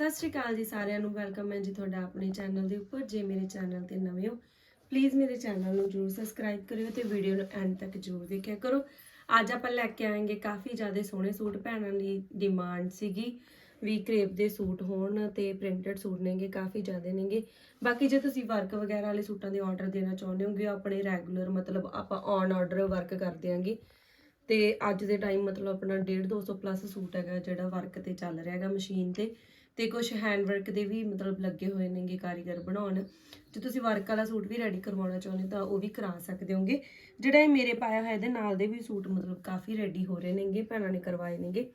ਸਤਿ ਸ਼੍ਰੀ ਅਕਾਲ ਜੀ ਸਾਰਿਆਂ ਨੂੰ। ਵੈਲਕਮ ਹੈ ਜੀ ਤੁਹਾਡਾ ਆਪਣੇ ਚੈਨਲ ਦੇ ਉੱਪਰ। ਜੇ ਮੇਰੇ ਚੈਨਲ ਤੇ ਨਵੇਂ ਹੋ ਪਲੀਜ਼ ਮੇਰੇ ਚੈਨਲ ਨੂੰ ਜਰੂਰ ਸਬਸਕ੍ਰਾਈਬ ਕਰਿਓ ਤੇ ਵੀਡੀਓ ਨੂੰ ਐਂਡ ਤੱਕ ਜਰੂਰ ਦੇਖਿਆ ਕਰੋ। ਅੱਜ ਆਪਾਂ ਲੈ ਕੇ ਆਏਗੇ ਕਾਫੀ ਜ਼ਿਆਦਾ ਸੋਹਣੇ ਸੂਟ। ਭੈਣਾਂ ਦੀ ਡਿਮਾਂਡ ਸੀਗੀ ਵੀ ਕਰੇਪ ਦੇ ਸੂਟ ਹੋਣ ਤੇ ਪ੍ਰਿੰਟਡ ਸੂਟ ਨੇਗੇ, ਕਾਫੀ ਜ਼ਿਆਦਾ ਨੇਗੇ। ਬਾਕੀ ਜੇ ਤੁਸੀਂ ਵਰਕ ਵਗੈਰਾ ਵਾਲੇ ਸੂਟਾਂ ਦੇ ਆਰਡਰ ਦੇਣਾ ਚਾਹੁੰਦੇ ਹੋਗੇ, ਆਪਣੇ ਰੈਗੂਲਰ ਮਤਲਬ ਆਪਾਂ ਔਨ ਆਰਡਰ ਵਰਕ ਕਰ ਦਿਆਂਗੇ। ਤੇ ਅੱਜ ਦੇ ਟਾਈਮ ਮਤਲਬ ਆਪਣਾ 1.5 200 ਪਲੱਸ ਸੂਟ ਹੈਗਾ ਜਿਹੜਾ ਵਰਕ ਤੇ ਚੱਲ ਰਿਹਾ ਹੈਗਾ ਮਸ਼ੀਨ ਤੇ। ਤੇ ਕੁਝ ਹੈਂਡ ਵਰਕ ਦੇ ਵੀ ਮਤਲਬ ਲੱਗੇ ਹੋਏ ਨੇਗੇ ਕਾਰੀਗਰ ਬਣਾਉਣ। ਜੇ ਤੁਸੀਂ ਵਰਕ ਵਾਲਾ ਸੂਟ ਵੀ ਰੈਡੀ ਕਰਵਾਉਣਾ ਚਾਹੁੰਦੇ ਤਾਂ ਉਹ ਵੀ ਕਰਾ ਸਕਦੇ ਹੋਗੇ। ਜਿਹੜਾ ਇਹ ਮੇਰੇ ਪਾਇਆ ਹੋਇਆ ਇਹਦੇ ਨਾਲ ਦੇ ਵੀ ਸੂਟ ਮਤਲਬ ਕਾਫੀ ਰੈਡੀ ਹੋ ਰਹੇ ਨੇਗੇ, ਭੈਣਾਂ ਨੇ ਕਰਵਾਏ ਨੇਗੇ।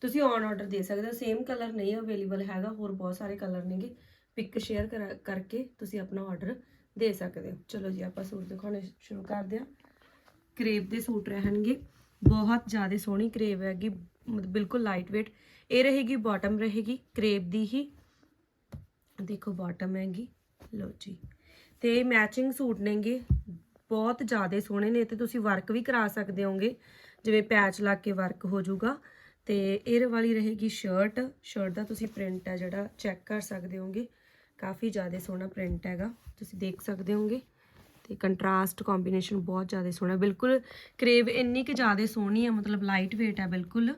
ਤੁਸੀਂ ਔਨ ਆਰਡਰ ਦੇ ਸਕਦੇ ਹੋ ਸੇਮ ਕਲਰ ਨਹੀਂ ਅਵੇਲੇਬਲ ਹੈਗਾ, ਹੋਰ ਬਹੁਤ ਸਾਰੇ ਕਲਰ ਨੇਗੇ। ਪਿਕ ਸ਼ੇਅਰ ਕਰਕੇ ਤੁਸੀਂ ਆਪਣਾ ਆਰਡਰ ਦੇ ਸਕਦੇ ਹੋ। ਚਲੋ ਜੀ, ਆਪਾਂ ਸੂਟ ਦਿਖਾਉਣੇ ਸ਼ੁਰੂ ਕਰਦੇ ਹਾਂ। ਕਰੇਪ ਦੇ ਸੂਟ ਰਹਿਣਗੇ। ਬਹੁਤ ਜ਼ਿਆਦਾ ਸੋਹਣੀ ਕਰੇਪ ਹੈਗੀ, ਮਤਲਬ ਬਿਲਕੁਲ ਲਾਈਟ weight ਇਹ ਰਹੇਗੀ ਬਾਟਮ ਰਹੇਗੀ ਕਰੇਪ ਦੀ ਹੀ। ਦੇਖੋ ਬਾਟਮ ਹੈਗੀ, ਲਓ ਜੀ। ਤੇ ਮੈਚਿੰਗ ਸੂਟ ਨੇਗੇ, ਬਹੁਤ ਜ਼ਿਆਦਾ ਸੋਹਣੇ ਨੇ ਤੇ ਤੁਸੀਂ ਵਰਕ ਵੀ ਕਰਾ ਸਕਦੇ ਹੋਗੇ ਜਿਵੇਂ ਪੈਚ ਲਾ ਕੇ ਵਰਕ ਹੋ ਜਾਊਗਾ। ਤੇ ਇਹ ਵਾਲੀ ਰਹੇਗੀ ਸ਼ਰਟ ਸ਼ਰਟ ਦਾ ਤੁਸੀਂ ਪ੍ਰਿੰਟ ਹੈ ਜਿਹੜਾ ਚੈੱਕ ਕਰ ਸਕਦੇ ਹੋਗੇ ਕਾਫੀ ਜ਼ਿਆਦਾ ਸੋਹਣਾ ਪ੍ਰਿੰਟ ਹੈਗਾ, ਤੁਸੀਂ ਦੇਖ ਸਕਦੇ ਹੋਗੇ ਤੇ ਕੰਟਰਾਸਟ ਕੰਬੀਨੇਸ਼ਨ ਬਹੁਤ ਜ਼ਿਆਦਾ ਸੋਹਣਾ, ਬਿਲਕੁਲ ਕਰੇਵ ਇੰਨੀ ਕਿ ਜ਼ਿਆਦਾ ਸੋਹਣੀ ਹੈ, ਮਤਲਬ ਲਾਈਟ weight ਹੈ, ਬਿਲਕੁਲ।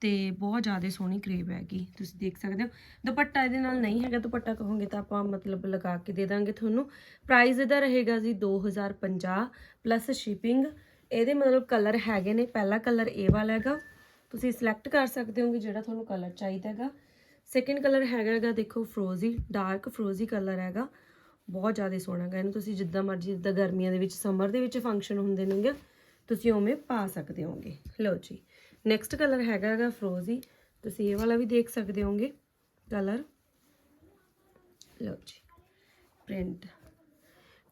ਤੇ ਬਹੁਤ ਜ਼ਿਆਦਾ ਸੋਹਣੀ ਕਰੇਬ ਹੈਗੀ, ਤੁਸੀਂ ਦੇਖ ਸਕਦੇ ਹੋ। ਦੁਪੱਟਾ ਇਹਦੇ ਨਾਲ ਨਹੀਂ ਹੈਗਾ, ਦੁਪੱਟਾ ਕਹੋਗੇ ਤਾਂ ਆਪਾਂ ਮਤਲਬ ਲਗਾ ਕੇ ਦੇ ਦਾਂਗੇ ਤੁਹਾਨੂੰ। ਪ੍ਰਾਈਸ ਇਹਦਾ ਰਹੇਗਾ ਜੀ 2050 ਪਲੱਸ ਸ਼ਿਪਿੰਗ ਇਹਦੇ ਮਤਲਬ ਕਲਰ ਹੈਗੇ ਨੇ, ਪਹਿਲਾ ਕਲਰ ਇਹ ਵਾਲਾ ਹੈਗਾ। ਤੁਸੀਂ ਸਿਲੈਕਟ ਕਰ ਸਕਦੇ ਹੋਗੇ ਜਿਹੜਾ ਤੁਹਾਨੂੰ ਕਲਰ ਚਾਹੀਦਾ ਹੈਗਾ। ਸੈਕਿੰਡ ਕਲਰ ਹੈਗਾ ਹੈਗਾ, ਦੇਖੋ ਫਰੋਜ਼ੀ ਡਾਰਕ ਫਰੋਜ਼ੀ ਕਲਰ ਹੈਗਾ। ਬਹੁਤ ਜ਼ਿਆਦਾ ਸੋਹਣਾ ਹੈਗਾ ਇਹਨੂੰ, ਤੁਸੀਂ ਜਿੱਦਾਂ ਮਰਜ਼ੀ, ਜਿੱਦਾਂ ਗਰਮੀਆਂ ਦੇ ਵਿੱਚ ਸਮਰ ਦੇ ਵਿੱਚ ਫੰਕਸ਼ਨ ਹੁੰਦੇ ਨੇਗੇ, ਤੁਸੀਂ ਉਵੇਂ ਪਾ ਸਕਦੇ ਹੋਗੇ। ਲਓ ਜੀ। ਨੈਕਸਟ ਕਲਰ ਹੈਗਾ ਹੈਗਾ ਫਰੋਜ਼ੀ ਤੁਸੀਂ ਇਹ ਵਾਲਾ ਵੀ ਦੇਖ ਸਕਦੇ ਹੋਗੇ ਕਲਰ ਲਓ ਜੀ। ਪ੍ਰਿੰਟ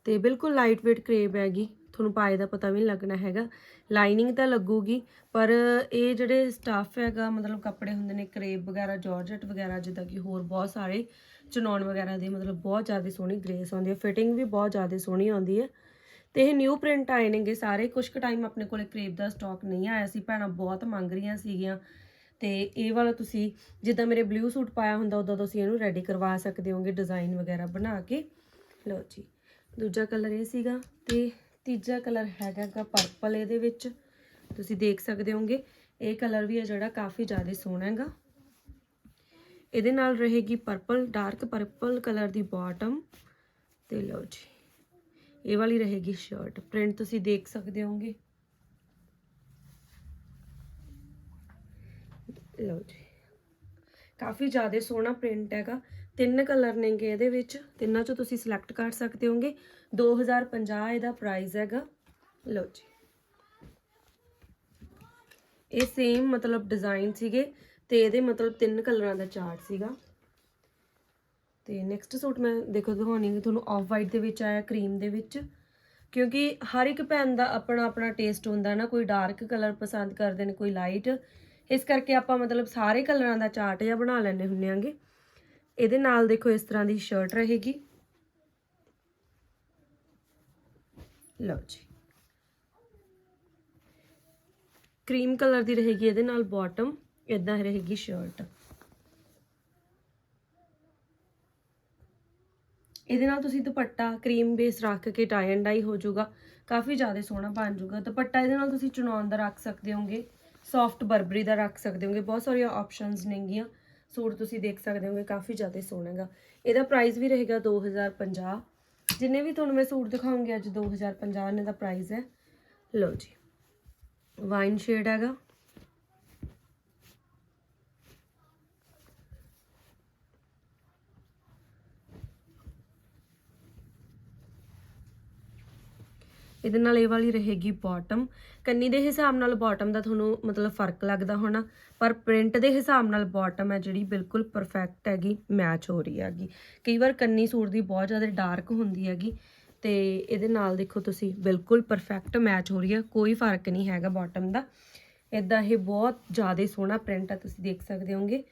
ਤੇ ਬਿਲਕੁਲ ਲਾਈਟ weight ਕਰੇਬ ਹੈਗੀ। ਤੁਹਾਨੂੰ ਪਾਏ ਦਾ ਪਤਾ ਵੀ ਨਹੀਂ ਲੱਗਣਾ ਹੈਗਾ। ਲਾਈਨਿੰਗ ਤਾਂ ਲੱਗੂਗੀ, ਪਰ ਇਹ ਜਿਹੜੇ ਸਟਾਫ ਹੈਗਾ, ਮਤਲਬ ਕੱਪੜੇ ਹੁੰਦੇ ਨੇ ਕਰੇਬ ਵਗੈਰਾ ਜਾਰਜਟ ਵਗੈਰਾ, ਜਿੱਦਾਂ ਕਿ ਹੋਰ ਬਹੁਤ ਸਾਰੇ ਚਨੌਨ ਵਗੈਰਾ ਦੇ, ਮਤਲਬ ਬਹੁਤ ਜ਼ਿਆਦਾ ਸੋਹਣੀ ਗ੍ਰੇਸ ਆਉਂਦੀ ਹੈ। ਫਿਟਿੰਗ ਵੀ ਬਹੁਤ ਜ਼ਿਆਦਾ ਸੋਹਣੀ ਆਉਂਦੀ ਹੈ। ਤੇ ਇਹ ਨਿਊ ਪ੍ਰਿੰਟ ਆਏ ਨੇਗੇ ਸਾਰੇ। ਕੁਝ ਕੁ ਟਾਈਮ ਆਪਣੇ ਕੋਲੇ ਕਰੇਬ ਦਾ ਸਟਾਕ ਨਹੀਂ ਆਇਆ ਸੀ। ਭੈਣਾਂ ਬਹੁਤ ਮੰਗ ਰਹੀਆਂ ਸੀਗੀਆਂ। ਤੇ ਇਹ ਵਾਲਾ ਤੁਸੀਂ ਜਿੱਦਾਂ ਮੇਰੇ ਬਲੂ ਸੂਟ ਪਾਇਆ ਹੁੰਦਾ, ਉਦੋਂ ਤੁਸੀਂ ਇਹਨੂੰ ਰੈਡੀ ਕਰਵਾ ਸਕਦੇ ਹੋਗੇ ਡਿਜ਼ਾਈਨ ਵਗੈਰਾ ਬਣਾ ਕੇ। ਲਓ ਜੀ, ਦੂਜਾ ਕਲਰ ਇਹ ਸੀਗਾ ਤੇ ਤੀਜਾ ਕਲਰ ਹੈਗਾਗਾ ਪਰਪਲ ਇਹਦੇ ਵਿੱਚ। ਤੁਸੀਂ ਦੇਖ ਸਕਦੇ ਹੋਗੇ, ਇਹ ਕਲਰ ਵੀ ਹੈ ਜਿਹੜਾ ਕਾਫੀ ਜ਼ਿਆਦਾ ਸੋਹਣਾ ਹੈਗਾ। ਇਹਦੇ ਨਾਲ ਰਹੇਗੀ ਪਰਪਲ ਡਾਰਕ ਪਰਪਲ ਕਲਰ ਦੀ ਬਾਟਮ ਤੇ ਲਓ ਜੀ ਇਹ ਵਾਲੀ ਰਹੇਗੀ ਸ਼ਰਟ ਪ੍ਰਿੰਟ ਤੁਸੀਂ ਦੇਖ ਸਕਦੇ ਹੋਗੇ ਲਓ ਜੀ। ਕਾਫੀ ਜ਼ਿਆਦਾ ਸੋਹਣਾ ਪ੍ਰਿੰਟ ਹੈਗਾ। ਤਿੰਨ ਕਲਰ ਨੇਗੇ ਇਹਦੇ ਵਿੱਚ। ਤਿੰਨਾਂ ਚੋਂ ਤੁਸੀਂ ਸਿਲੈਕਟ ਕਰ ਸਕਦੇ ਹੋਗੇ 2050 ਇਹਦਾ ਪ੍ਰਾਈਸ ਹੈਗਾ। ਲਓ ਜੀ। ਇਹ ਸੇਮ ਮਤਲਬ ਡਿਜ਼ਾਈਨ ਸੀਗੇ ਤੇ ਇਹਦੇ ਮਤਲਬ ਤਿੰਨ ਕਲਰਾਂ ਦਾ ਚਾਰਟ ਸੀਗਾ। ਤੇ ਨੈਕਸਟ ਸੂਟ ਮੈਂ ਦੇਖੋ ਦਿਖਾਉਣੀ ਹੈ ਤੁਹਾਨੂੰ ਆਫ ਵਾਈਟ ਦੇ ਵਿੱਚ ਆਇਆ ਕਰੀਮ ਦੇ ਵਿੱਚ। ਕਿਉਂਕਿ ਹਰ ਇੱਕ ਭੈਣ ਦਾ ਆਪਣਾ ਆਪਣਾ ਟੇਸਟ ਹੁੰਦਾ ਨਾ, ਕੋਈ ਡਾਰਕ ਕਲਰ ਪਸੰਦ ਕਰਦੇ ਨੇ, ਕੋਈ ਲਾਈਟ ਇਸ ਕਰਕੇ ਆਪਾਂ ਮਤਲਬ ਸਾਰੇ ਕਲਰਾਂ ਦਾ ਚਾਰਟ ਜਿਹਾ ਬਣਾ ਲੈਣੇ ਹੁੰਨੇ ਆਂਗੇ। ਇਹਦੇ ਨਾਲ ਦੇਖੋ ਇਸ ਤਰ੍ਹਾਂ ਦੀ ਸ਼ਰਟ ਰਹੇਗੀ। ਲਓ ਜੀ। ਕਰੀਮ ਕਲਰ ਦੀ ਰਹੇਗੀ ਇਹਦੇ ਨਾਲ ਬਾਟਮ ਇਦਾਂ ਰਹੇਗੀ ਸ਼ਰਟ ਇਹਦੇ ਨਾਲ ਤੁਸੀਂ ਦੁਪੱਟਾ ਕਰੀਮ ਬੇਸ ਰੱਖ ਕੇ ਟਾਈ ਐਂਡ ਡਾਈ ਹੋ ਜਾਊਗਾ। ਕਾਫੀ ਜ਼ਿਆਦਾ ਸੋਹਣਾ ਬਣ ਜਾਊਗਾ। ਦੁਪੱਟਾ ਇਹਦੇ ਨਾਲ ਤੁਸੀਂ ਚੁਣਾਉਣ ਦਾ ਰੱਖ ਸਕਦੇ ਹੋਗੇ। ਸੌਫਟ ਬਰਬਰੀ ਦਾ ਰੱਖ ਸਕਦੇ ਹੋਗੇ। ਬਹੁਤ ਸਾਰੀਆਂ ਆਪਸ਼ਨਸ ਨੇਗੀਆਂ। ਸੂਟ ਤੁਸੀਂ ਦੇਖ ਸਕਦੇ ਹੋਗੇ, ਕਾਫੀ ਜ਼ਿਆਦਾ ਸੋਹਣਾ ਹੈਗਾ। ਇਹਦਾ ਪ੍ਰਾਈਸ ਵੀ ਰਹੇਗਾ 2050 ਜਿੰਨੇ ਵੀ ਤੁਹਾਨੂੰ ਮੈਂ ਸੂਟ ਦਿਖਾਉਂਗੀ ਅੱਜ 2050 ਨੇ ਦਾ ਪ੍ਰਾਈਸ ਹੈ। ਲਓ ਜੀ। ਵਾਈਨ ਸ਼ੇਡ ਹੈਗਾ। ਇਹਦੇ ਨਾਲ ਇਹ ਵਾਲੀ ਰਹੇਗੀ ਬਾਟਮ ਕੰਨੀ ਦੇ ਹਿਸਾਬ ਨਾਲ ਬਾਟਮ ਦਾ ਤੁਹਾਨੂੰ ਮਤਲਬ ਫ਼ਰਕ ਲੱਗਦਾ ਹੋਣਾ, ਪਰ ਪ੍ਰਿੰਟ ਦੇ ਹਿਸਾਬ ਨਾਲ ਬਾਟਮ ਹੈ ਜਿਹੜੀ ਬਿਲਕੁਲ ਪਰਫੈਕਟ ਹੈਗੀ ਮੈਚ ਹੋ ਰਹੀ ਹੈਗੀ। ਕਈ ਵਾਰ ਕੰਨੀ ਸੂਟ ਦੀ ਬਹੁਤ ਜ਼ਿਆਦਾ ਡਾਰਕ ਹੁੰਦੀ ਹੈਗੀ, ਤੇ ਇਹਦੇ ਨਾਲ ਦੇਖੋ ਤੁਸੀਂ ਬਿਲਕੁਲ ਪਰਫੈਕਟ ਮੈਚ ਹੋ ਰਹੀ ਹੈ, ਕੋਈ ਫ਼ਰਕ ਨਹੀਂ ਹੈਗਾ ਬਾਟਮ ਦਾ। ਇਦਾਂ ਇਹ ਬਹੁਤ ਜ਼ਿਆਦਾ ਸੋਹਣਾ ਪ੍ਰਿੰਟ ਆ ਤੁਸੀਂ ਦੇਖ ਸਕਦੇ ਹੋਗੇ।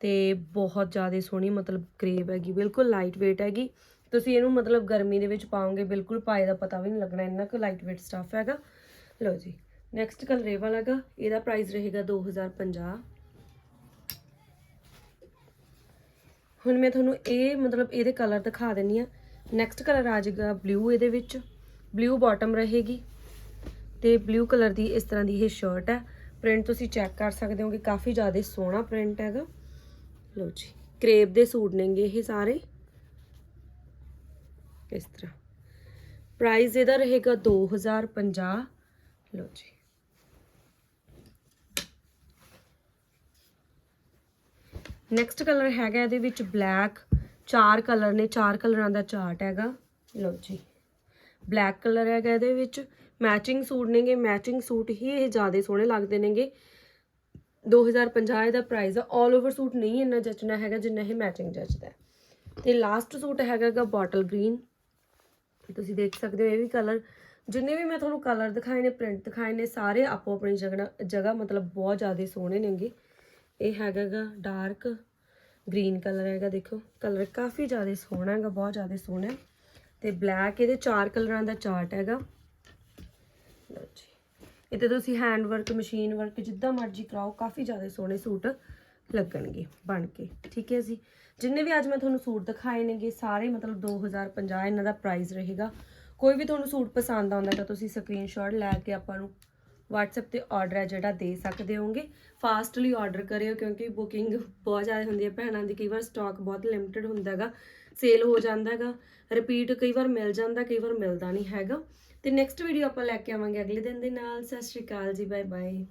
ਤੇ ਬਹੁਤ ਜ਼ਿਆਦਾ ਸੋਹਣੀ ਮਤਲਬ ਕਰੇਵ ਹੈਗੀ, ਬਿਲਕੁਲ ਲਾਈਟ weight ਹੈਗੀ। ਤੁਸੀਂ ਇਹਨੂੰ ਮਤਲਬ ਗਰਮੀ ਦੇ ਵਿੱਚ ਪਾਓਗੇ, ਬਿਲਕੁਲ ਪਾਏ ਦਾ ਪਤਾ ਵੀ ਨਹੀਂ ਲੱਗਣਾ, ਇੰਨਾ ਕੁ ਲਾਈਟ weight ਸਟੱਫ ਹੈਗਾ। ਲਓ ਜੀ ਨੈਕਸਟ ਕਲਰ ਇਹ ਵਾਲਾ ਹੈਗਾ, ਇਹਦਾ ਪ੍ਰਾਈਸ ਰਹੇਗਾ 2050 ਹੁਣ ਮੈਂ ਤੁਹਾਨੂੰ ਇਹ ਮਤਲਬ ਇਹਦੇ ਕਲਰ ਦਿਖਾ ਦਿੰਨੀ ਆ ਨੈਕਸਟ ਕਲਰ ਆ ਜਾਏਗਾ ਬਲੂ ਇਹਦੇ ਵਿੱਚ। ਬਲੂ ਬਾਟਮ ਰਹੇਗੀ ਤੇ ਬਲੂ ਕਲਰ ਦੀ ਇਸ ਤਰ੍ਹਾਂ ਦੀ ਇਹ ਸ਼ਰਟ ਹੈ। ਪ੍ਰਿੰਟ ਤੁਸੀਂ ਚੈੱਕ ਕਰ ਸਕਦੇ ਹੋ ਕਿ ਕਾਫੀ ਜ਼ਿਆਦਾ ਸੋਹਣਾ ਪ੍ਰਿੰਟ ਹੈਗਾ। ਲਓ ਜੀ ਕਰੇਪ ਦੇ ਸੂਟ ਨੇਗੇ ਇਹ ਸਾਰੇ। ਇਸ ਤਰ੍ਹਾਂ? ਪ੍ਰਾਈਸ ਇਹਦਾ ਰਹੇਗਾ 2050 ਲਓ ਜੀ। ਨੈਕਸਟ ਕਲਰ ਹੈਗਾ ਇਹਦੇ ਵਿੱਚ ਬਲੈਕ ਚਾਰ ਕਲਰ ਨੇ, ਚਾਰ ਕਲਰਾਂ ਦਾ ਚਾਰਟ ਹੈਗਾ। ਲਓ ਜੀ। ਬਲੈਕ ਕਲਰ ਹੈਗਾ ਇਹਦੇ ਵਿੱਚ। ਮੈਚਿੰਗ ਸੂਟ ਨੇਗੇ। ਮੈਚਿੰਗ ਸੂਟ ਹੀ ਇਹ ਜ਼ਿਆਦਾ ਸੋਹਣੇ ਲੱਗਦੇ ਨੇਗੇ। 2050 ਦਾ ਪ੍ਰਾਈਸ ਆ। 올 ਓਵਰ ਸੂਟ ਨਹੀਂ ਇੰਨਾ ਜਚਣਾ ਹੈਗਾ ਜਿੰਨਾ ਇਹ ਮੈਚਿੰਗ ਜਚਦਾ ਹੈ। ਤੇ ਲਾਸਟ ਸੂਟ ਹੈਗਾਗਾ ਬੋਟਲ ਗ੍ਰੀਨ ਤੁਸੀਂ ਦੇਖ ਸਕਦੇ ਹੋ ਇਹ ਵੀ ਕਲਰ ਜਿੰਨੇ ਵੀ ਮੈਂ ਤੁਹਾਨੂੰ ਕਲਰ ਦਿਖਾਏ ਨੇ ਪ੍ਰਿੰਟ ਦਿਖਾਏ ਨੇ, ਸਾਰੇ ਆਪੋ ਆਪਣੀ ਜਗ੍ਹਾ ਜਗ੍ਹਾ ਮਤਲਬ ਬਹੁਤ ਜ਼ਿਆਦਾ ਸੋਹਣੇ ਨੇਗੇ ਇਹ ਹੈਗਾਗਾ ਡਾਰਕ ਗ੍ਰੀਨ ਕਲਰ ਹੈਗਾ, ਦੇਖੋ। ਕਲਰ ਕਾਫੀ ਜ਼ਿਆਦਾ ਸੋਹਣਾ ਹੈਗਾ, ਬਹੁਤ ਜ਼ਿਆਦਾ ਸੋਹਣਾ ਹੈ। ਤੇ ਬਲੈਕ ਇਹਦੇ ਚਾਰ ਕਲਰਾਂ ਦਾ ਚਾਰਟ ਹੈਗਾ। ਲਓ ਜੀ। ਇੱਥੇ ਤੁਸੀਂ ਹੈਂਡ ਵਰਕ ਮਸ਼ੀਨ ਵਰਕ ਜਿੱਦਾਂ ਮਰਜ਼ੀ ਕਰਾਓ, ਕਾਫੀ ਜ਼ਿਆਦਾ ਸੋਹਣੇ ਸੂਟ। ਲੱਗਣਗੇ, ਬਣ ਕੇ, ਠੀਕ ਹੈ ਜੀ? ਜਿੰਨੇ ਵੀ ਅੱਜ ਮੈਂ ਤੁਹਾਨੂੰ ਸੂਟ ਦਿਖਾਏ ਨੇਗੇ, ਸਾਰੇ ਮਤਲਬ 2050 ਇਹਨਾਂ ਦਾ ਪ੍ਰਾਈਸ ਰਹੇਗਾ। ਕੋਈ ਵੀ ਤੁਹਾਨੂੰ ਸੂਟ ਪਸੰਦ ਆਉਂਦਾ ਤਾਂ ਤੁਸੀਂ ਸਕਰੀਨਸ਼ਾਟ ਲੈ ਕੇ ਆਪਾਂ ਨੂੰ WhatsApp ਤੇ ਆਰਡਰ ਹੈ ਜਿਹੜਾ ਦੇ ਸਕਦੇ ਹੋਗੇ ਫਾਸਟਲੀ ਆਰਡਰ ਕਰਿਓ, ਕਿਉਂਕਿ ਬੁਕਿੰਗ ਬਹੁਤ ਜ਼ਿਆਦਾ ਹੁੰਦੀ ਹੈ। ਭੈਣਾਂ ਦੀ ਕਈ ਵਾਰ ਸਟਾਕ ਬਹੁਤ ਲਿਮਟਿਡ ਹੁੰਦਾ ਹੈਗਾ ਸੇਲ ਹੋ ਜਾਂਦਾ ਹੈਗਾ ਰਿਪੀਟ ਕਈ ਵਾਰ ਮਿਲ ਜਾਂਦਾ, ਕਈ ਵਾਰ ਮਿਲਦਾ ਨਹੀਂ ਹੈਗਾ। ਤੇ ਨੈਕਸਟ ਵੀਡੀਓ ਆਪਾਂ ਲੈ ਕੇ ਆਵਾਂਗੇ ਅਗਲੇ ਦਿਨ ਦੇ ਨਾਲ। ਸਤਿ ਸ਼੍ਰੀ ਅਕਾਲ ਜੀ ਬਾਏ ਬਾਏ